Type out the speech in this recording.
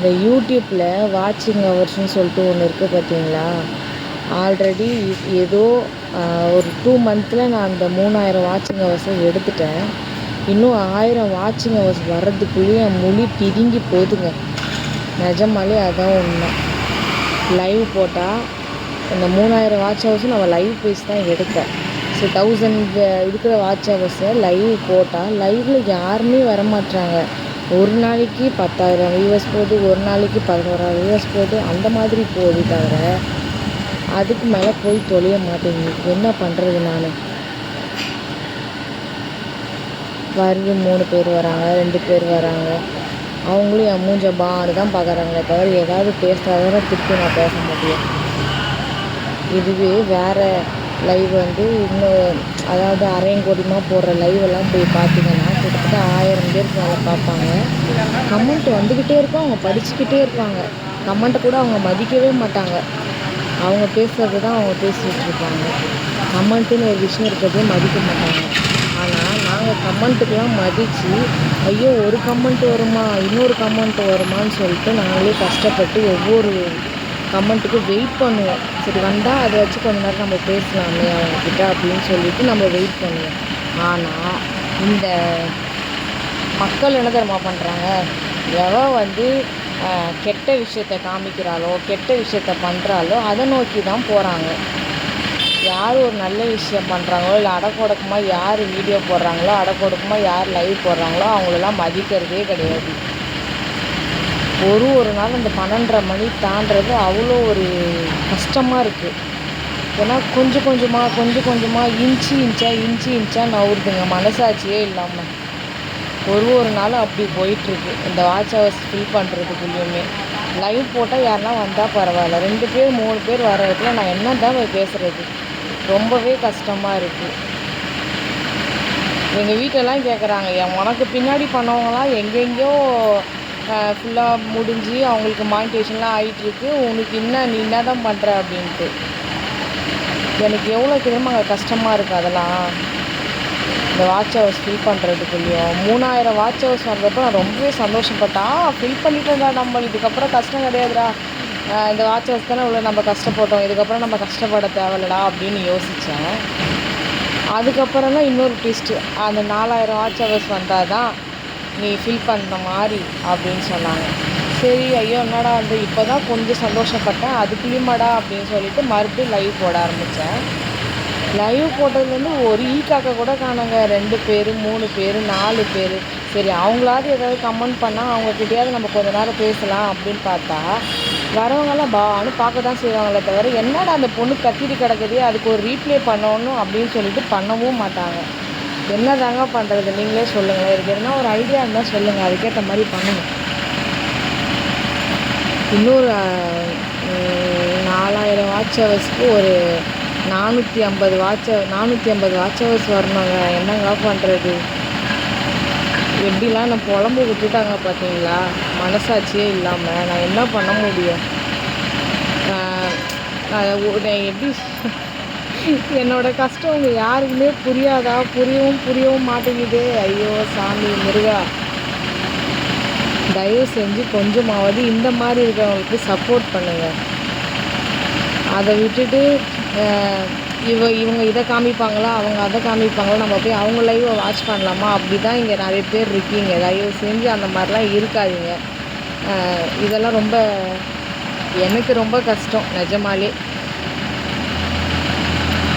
இந்த யூடியூப்பில் வாட்சிங் ஹவர்ஸ்னு சொல்லிட்டு ஒன்று இருக்குது பார்த்தீங்களா ஆல்ரெடி ஏதோ ஒரு டூ மந்த்தில் நான் அந்த மூணாயிரம் வாட்சிங் ஹவர்ஸை எடுத்துட்டேன். இன்னும் ஆயிரம் வாட்சிங் ஹவர்ஸ் வர்றதுக்குள்ளேயே என் மொழி பிதுங்கி போகுதுங்க நிஜமாலே அதான் உண்மை. லைவ் போட்டால் இந்த மூணாயிரம் வாட்ச் ஹவர்ஸும் நம்ம லைவ் பேஸ் தான் எடுத்தேன் ஸோ தௌசண்ட் இருக்கிற வாட்ச் ஹவர்ஸை லைவ் போட்டால் லைவில் யாருமே வரமாட்டாங்க ஒரு நாளைக்கு பத்தாயிரம் வியூவர்ஸ் போகுது ஒரு நாளைக்கு பதினோராயிரம் வியூவர்ஸ் போகுது அந்த மாதிரி போகுது தவிர அதுக்கு மேலே போய் தொழிய மாட்டேங்குது. என்ன பண்ணுறது நான்? வருது மூணு பேர் வராங்க ரெண்டு பேர் வராங்க. அவங்களும் என் மூஞ்ச பாடு தான் பார்க்குறாங்களே தவிர ஏதாவது பேசுகிறத திருப்பி நான் பேச முடியும். இதுவே வேறு லைவ் வந்து இன்னும் அதாவது அரையங்கோடிமாக போடுற லைவ் எல்லாம் போய் பார்த்தீங்கன்னா கிட்டத்தட்ட ஆயிரம் பேர் மேலே பார்ப்பாங்க. கமெண்ட் வந்துக்கிட்டே இருக்கும் அவங்க படிச்சுக்கிட்டே இருப்பாங்க. கமெண்ட்டை கூட அவங்க மதிக்கவே மாட்டாங்க. அவங்க பேசுகிறது தான் அவங்க பேசிகிட்டு இருப்பாங்க. கமெண்ட்டுன்னு ஒரு விஷயம் இருக்கிறதே மதிக்க மாட்டாங்க. ஆனால் நாங்கள் கமெண்ட்டுக்கெலாம் மதித்து ஐயோ ஒரு கமெண்ட் வருமா இன்னொரு கமெண்ட் வருமான்னு சொல்லிட்டு நாங்களே கஷ்டப்பட்டு ஒவ்வொரு கமெண்ட்டுக்கு வெயிட் பண்ணுவோம். சரி வந்தால் அதை வச்சு கொஞ்ச நேரம் நம்ம பேசலாமே அவங்கக்கிட்ட அப்படின்னு சொல்லிட்டு நம்ம வெயிட் பண்ணுவோம். ஆனால் இந்த மக்கள் என்ன தரமா பண்ணுறாங்க எவ வந்து கெட்ட விஷயத்த காமிக்கிறாளோ கெட்ட விஷயத்த பண்ணுறாலோ அதை நோக்கி தான் போகிறாங்க யார் ஒரு நல்ல விஷயம் பண்ணுறாங்களோ இல்லை அடக்கொடக்கமாக யார் வீடியோ போடுறாங்களோ அடக்கொடக்கமாக யார் லைவ் போடுறாங்களோ அவங்களெல்லாம் மதிக்கிறதே கிடையாது. ஒரு ஒரு நாள் அந்த பன்னெண்டரை மணி தாண்டுறது அவ்வளோ ஒரு கஷ்டமாக இருக்குது ஏன்னா கொஞ்சம் கொஞ்சமாக கொஞ்சம் கொஞ்சமாக இன்ச்சு இன்ச்சாக இன்ச்சு இன்ச்சாக நவுறுதுங்க மனசாட்சியே இல்லாமல் ஒரு ஒரு நாளும் அப்படி போயிட்டுருக்கு. இந்த வாட்ச் ஹவர்ஸ் ஃபில் பண்ணுறதுக்குள்ளேயுமே லைவ் போட்டால் யாருனா வந்தால் பரவாயில்ல. ரெண்டு பேர் மூணு பேர் வர இடத்துல நான் என்ன தான் பேசுகிறது ரொம்பவே கஷ்டமாக இருக்குது எங்கள் வீட்டிலலாம் கேட்குறாங்க என் உனக்கு பின்னாடி பண்ணவங்களாம் எங்கெங்கேயோ ஃபுல்லாக முடிஞ்சு அவங்களுக்கு மானிட்டேஷன்லாம் ஆகிட்டுருக்கு உனக்கு என்ன நீ என்ன தான் பண்ணுற அப்படின்ட்டு. எனக்கு எவ்வளோ தெரியுமா அங்கே கஷ்டமாக இருக்குது அதெல்லாம். இந்த வாட்ச் ஹவர்ஸ் ஃபில் பண்ணுறதுக்குள்ளேயும் மூணாயிரம் வாட்ச் ஹவர்ஸ் வந்தப்போ நான் ரொம்பவே சந்தோஷப்பட்டேன். ஃபில் பண்ணிட்டேன்டா நம்ம. இதுக்கப்புறம் கஷ்டம் கிடையாதுடா. இந்த வாட்ச் ஹவர்ஸ் தானே இவ்வளோ நம்ம கஷ்டப்பட்டோம். இதுக்கப்புறம் நம்ம கஷ்டப்பட தேவையில்லடா அப்படின்னு யோசித்தேன் அதுக்கப்புறம் தான் இன்னொரு ட்விஸ்ட்டு அந்த நாலாயிரம் வாட்ச் ஹவர்ஸ் வந்தால் தான் நீ ஃபீல் பண்ணுற மாதிரி அப்படின்னு சொன்னாங்க. சரி ஐயோ என்னடா வந்து இப்போ தான் கொஞ்சம் சந்தோஷப்பட்டேன். அதுக்குள்ளேயுமாடா அப்படின்னு சொல்லிட்டு மறுபடியும் லைவ் போட ஆரம்பித்தேன் லைவ் போட்டதுலேருந்து ஒரு e ஈ காக்கா கூட காணுங்க. ரெண்டு பேர் மூணு பேர் நாலு பேர். சரி அவங்களாவது ஏதாவது கமெண்ட் பண்ணால் அவங்கக்கிட்டையாவது நம்ம கொஞ்ச நேரம் பேசலாம் அப்படின்னு பார்த்தா வரவங்கெல்லாம் பான்னு பார்க்க தான் செய்வாங்களே தவிர என்னடா அந்த பொண்ணு கத்திட்டு கிடக்குது அதுக்கு ஒரு ரீப்ளே பண்ணணும் அப்படின்னு சொல்லிட்டு பண்ணவும் மாட்டாங்க. என்ன தாங்க பண்ணுறது நீங்களே சொல்லுங்கள் இதுக்கு எதுனா ஒரு ஐடியா இருந்தால் சொல்லுங்கள் அதுக்கேற்ற மாதிரி பண்ணுங்கள் இன்னொரு நாலாயிரம் வாட்ச் ஹவர்ஸ்க்கு ஒரு நானூற்றி ஐம்பது வாட்ச் நானூற்றி ஐம்பது வாட்ச் ஹவர்ஸ் வரணுங்க. என்னங்க பண்ணுறது எப்படிலாம் நான் புலம்பு விட்டுட்டாங்க பார்த்தீங்களா? மனசாட்சியே இல்லாமல் நான் என்ன பண்ண முடியும்? நான் எப்படி என்னோடய கஷ்டம் உங்கள் யாருக்குமே புரியாதா? புரியவும் புரியவும் மாட்டேங்குது. ஐயோ சாமி முருகா. தயவு செஞ்சு கொஞ்சமாவது இந்த மாதிரி இருக்கிறவங்களுக்கு சப்போர்ட் பண்ணுங்கள் அதை விட்டுட்டு இவ இவங்க இதை காமிப்பாங்களா? அவங்க அதை காமிப்பாங்களா? நம்ம போய் அவங்க லைவை வாட்ச் பண்ணலாமா? அப்படி தான் இங்கே நிறைய பேர் இருக்கீங்க. தயவு செஞ்சு அந்த மாதிரிலாம் இருக்காதீங்க. இதெல்லாம் ரொம்ப எனக்கு ரொம்ப கஷ்டம். நிஜமாலே.